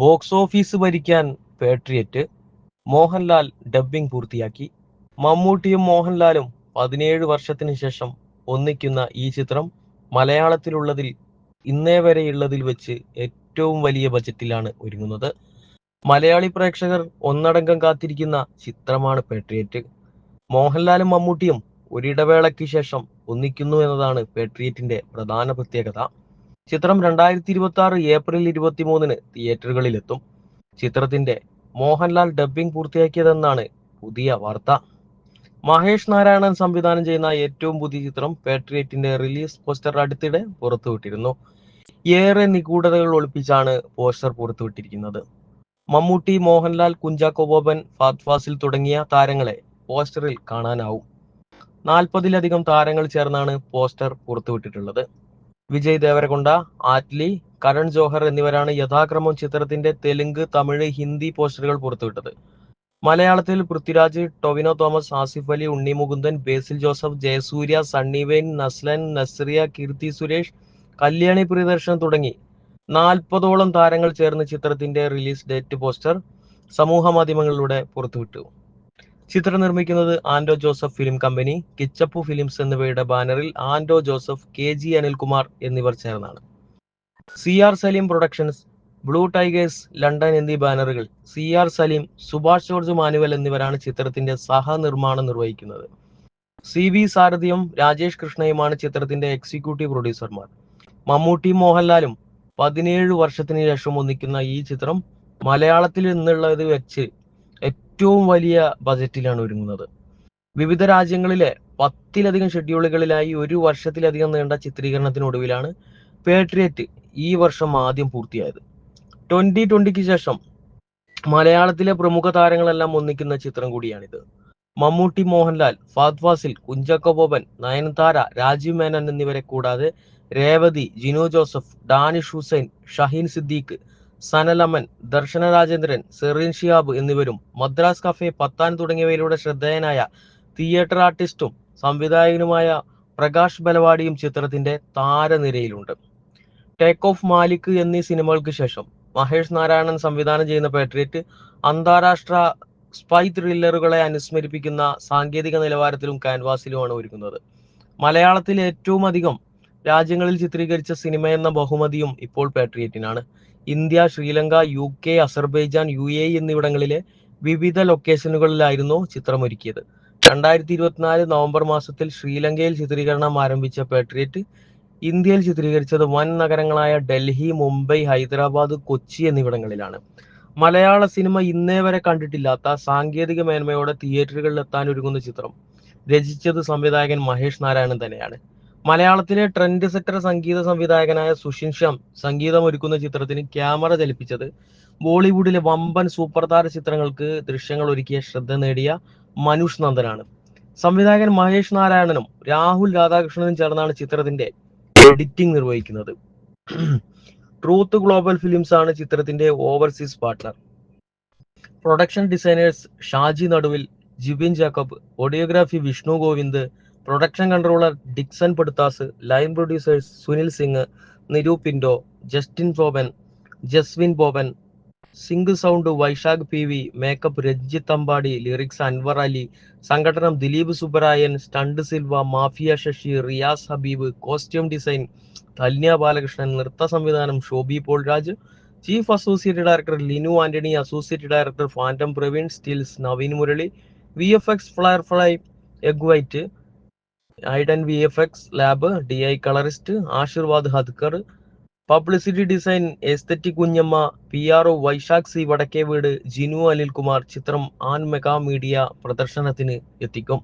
Box office ഭരിക്കാൻ Patriot Mohanlal dubbing പൂർത്തിയാക്കി. മമ്മൂട്ടിയും മോഹൻലാലും പതിനേഴ് വർഷത്തിന് ശേഷം ഒന്നിക്കുന്ന ഈ ചിത്രം മലയാളത്തിലുള്ളതിൽ ഇന്നേ വരെയുള്ളതിൽ വെച്ച് ഏറ്റവും വലിയ ബജറ്റിലാണ് ഒരുങ്ങുന്നത്. മലയാളി പ്രേക്ഷകർ ഒന്നടങ്കം കാത്തിരിക്കുന്ന ചിത്രമാണ് പേട്രിയറ്റ് മോഹൻലാലും മമ്മൂട്ടിയും ഒരിടവേളയ്ക്ക് ശേഷം ഒന്നിക്കുന്നു എന്നതാണ് പേട്രിയറ്റിന്റെ പ്രധാന പ്രത്യേകത. ചിത്രം രണ്ടായിരത്തി ഇരുപത്തി ആറ് ഏപ്രിൽ മൂന്നിന് തിയേറ്ററുകളിലെത്തും. ചിത്രത്തിന്റെ മോഹൻലാൽ ഡബ്ബിംഗ് പൂർത്തിയാക്കിയതെന്നാണ് പുതിയ വാർത്ത. മഹേഷ് നാരായണൻ സംവിധാനം ചെയ്യുന്ന ഏറ്റവും പുതിയ ചിത്രം പാട്രിയറ്റിന്റെ റിലീസ് പോസ്റ്റർ അടുത്തിടെ പുറത്തുവിട്ടിരുന്നു. ഏറെ നിഗൂഢതകൾ ഒളിപ്പിച്ചാണ് പോസ്റ്റർ പുറത്തുവിട്ടിരിക്കുന്നത്. മമ്മൂട്ടി മോഹൻലാൽ കുഞ്ചാക്കോ ബോബൻ ഫാത് ഫാസിൽ തുടങ്ങിയ താരങ്ങളെ പോസ്റ്ററിൽ കാണാനാവും. നാൽപ്പതിലധികം താരങ്ങൾ ചേർന്നാണ് പോസ്റ്റർ പുറത്തുവിട്ടിട്ടുള്ളത്. വിജയ് ദേവരകൊണ്ട ആറ്റ്ലി കരൺ ജോഹർ എന്നിവരാണ് യഥാക്രമം ചിത്രത്തിന്റെ തെലുങ്ക് തമിഴ് ഹിന്ദി പോസ്റ്ററുകൾ പുറത്തുവിട്ടത്. മലയാളത്തിൽ പൃഥ്വിരാജ് ടൊവിനോ തോമസ് ആസിഫ് അലി ഉണ്ണി മുകുന്ദൻ ബേസിൽ ജോസഫ് ജയസൂര്യ സണ്ണിവേൻ നസ്ലൻ നസ്രിയ കീർത്തി സുരേഷ് കല്യാണി പ്രിയദർശൻ തുടങ്ങി. നാൽപ്പതോളം താരങ്ങൾ ചേർന്ന് ചിത്രത്തിന്റെ റിലീസ് ഡേറ്റ് പോസ്റ്റർ സമൂഹ മാധ്യമങ്ങളിലൂടെ പുറത്തുവിട്ടു. ചിത്രം നിർമ്മിക്കുന്നത് Anto Joseph film company Kichappu films എന്നിവയുടെ ബാനറിൽ ആൻഡോ ജോസഫ് കെ ജി അനിൽകുമാർ എന്നിവർ ചേർന്നാണ്. C R Saleem productions Blue Tigers London എന്നീ ബാനറുകൾ സി ആർ സലീം സുഭാഷ് ജോർജ് മാനുവൽ എന്നിവരാണ് ചിത്രത്തിന്റെ സഹനിർമ്മാണം നിർവഹിക്കുന്നത്. സി വി സാരഥിയും രാജേഷ് കൃഷ്ണയുമാണ് ചിത്രത്തിന്റെ എക്സിക്യൂട്ടീവ് പ്രൊഡ്യൂസർമാർ. മമ്മൂട്ടി മോഹൻലാലും പതിനേഴ് വർഷത്തിന് ശേഷം ഒന്നിക്കുന്ന ഈ ചിത്രം മലയാളത്തിൽ നിന്നുള്ളത് വെച്ച് ഏറ്റവും വലിയ ബജറ്റിലാണ് ഒരുങ്ങുന്നത്. വിവിധ രാജ്യങ്ങളിലെ പത്തിലധികം ഷെഡ്യൂളുകളിലായി ഒരു വർഷത്തിലധികം നീണ്ട ചിത്രീകരണത്തിനൊടുവിലാണ് പേട്രിയറ്റ് ഈ വർഷം ആദ്യം പൂർത്തിയായത്. ട്വന്റി ട്വന്റിക്ക് ശേഷം മലയാളത്തിലെ പ്രമുഖ താരങ്ങളെല്ലാം ഒന്നിക്കുന്ന ചിത്രം കൂടിയാണിത്. മമ്മൂട്ടി മോഹൻലാൽ ഫാദ് ഫാസിൽ കുഞ്ചാക്കോ ബോബൻ നയൻതാര രാജീവ് മേനൻ എന്നിവരെ കൂടാതെ രേവതി ജിനു ജോസഫ് ഡാനിഷ് ഹുസൈൻ ഷഹീൻ സിദ്ദീഖ് സനലമൻ ദർശന രാജേന്ദ്രൻ സെറീൻ ഷിയാബ് എന്നിവരും മദ്രാസ് കഫേ പത്താൻ തുടങ്ങിയവയിലൂടെ ശ്രദ്ധേയനായ തിയേറ്റർ ആർട്ടിസ്റ്റും സംവിധായകനുമായ പ്രകാശ് ബലവാടിയും ചിത്രത്തിന്റെ താരനിരയിലുണ്ട്. ടേക്ക് ഓഫ് മാലിക് എന്നീ സിനിമകൾക്ക് ശേഷം മഹേഷ് നാരായണൻ സംവിധാനം ചെയ്യുന്ന പാട്രിയറ്റ് അന്താരാഷ്ട്ര സ്പൈ ത്രില്ലറുകളെ അനുസ്മരിപ്പിക്കുന്ന സാങ്കേതിക നിലവാരത്തിലും കാൻവാസിലുമാണ് ഒരുക്കുന്നത്. മലയാളത്തിൽ ഏറ്റവും അധികം രാജ്യങ്ങളിൽ ചിത്രീകരിച്ച സിനിമ എന്ന ബഹുമതിയും ഇപ്പോൾ പാട്രിയറ്റിനാണ് India Sri Lanka U K Azerbaijan U A എന്നിവിടങ്ങളിലെ വിവിധ ലൊക്കേഷനുകളിലായിരുന്നു ചിത്രം ഒരുക്കിയത് രണ്ടായിരത്തി ഇരുപത്തിനാല് നവംബർ മാസത്തിൽ ശ്രീലങ്കയിൽ ചിത്രീകരണം ആരംഭിച്ച പാട്രിയറ്റ് ഇന്ത്യയിൽ ചിത്രീകരിച്ചത് വൻ നഗരങ്ങളായ ഡൽഹി മുംബൈ ഹൈദരാബാദ് കൊച്ചി എന്നിവിടങ്ങളിലാണ്. മലയാള സിനിമ ഇന്നേ വരെ കണ്ടിട്ടില്ലാത്ത സാങ്കേതിക മേന്മയോടെ തിയേറ്ററുകളിൽ എത്താൻ ഒരുങ്ങുന്ന ചിത്രം. രചിച്ചത് സംവിധായകൻ മഹേഷ് നാരായണൻ തന്നെയാണ്. മലയാളത്തിലെ ട്രെൻഡ് സെറ്റർ സംഗീത സംവിധായകനായ സുഷിൻ ശ്യാം സംഗീതം ഒരുക്കുന്ന ചിത്രത്തിന് ക്യാമറ ചലിപ്പിച്ചത് ബോളിവുഡിലെ വമ്പൻ സൂപ്പർ താര ചിത്രങ്ങൾക്ക് ദൃശ്യങ്ങൾ ഒരുക്കിയ ശ്രദ്ധ നേടിയ മനുഷ് നന്ദനാണ്. സംവിധായകൻ മഹേഷ് നാരായണനും രാഹുൽ രാധാകൃഷ്ണനും ചേർന്നാണ് ചിത്രത്തിന്റെ എഡിറ്റിംഗ് നിർവഹിക്കുന്നത്. ട്രൂത്ത് ഗ്ലോബൽ ഫിലിംസ് ആണ് ചിത്രത്തിന്റെ overseas partner production designers Shaji Naduvil Jibin Jacob audiography Vishnu Govind production controller Dixon Peduthas line producers Sunil Singh Niroop Pinto Justin Boban Jaswin Boban single sound Vaisakh P V makeup Ranjith Ambadi lyrics Anwar Ali സംഘടനം Dileep Subbarayan stunt Silva mafia Sasi Riyas Habeeb costume design Dhanya Balakrishnan നൃത്ത സംവിധാനം Shobi Paulraj chief associate director Linu Antony associate director phantom Praveen stills Naveen Murali V F ex flyer fly egg white Aiden V F X lab D I colourist Ashirvad Hadkar publicity design aesthetic Kunjamma P R O Vaisakh C Vadakkeveedu Jinu Anilkumar ചിത്രം an mega media പ്രദർശനത്തിന് എത്തിക്കും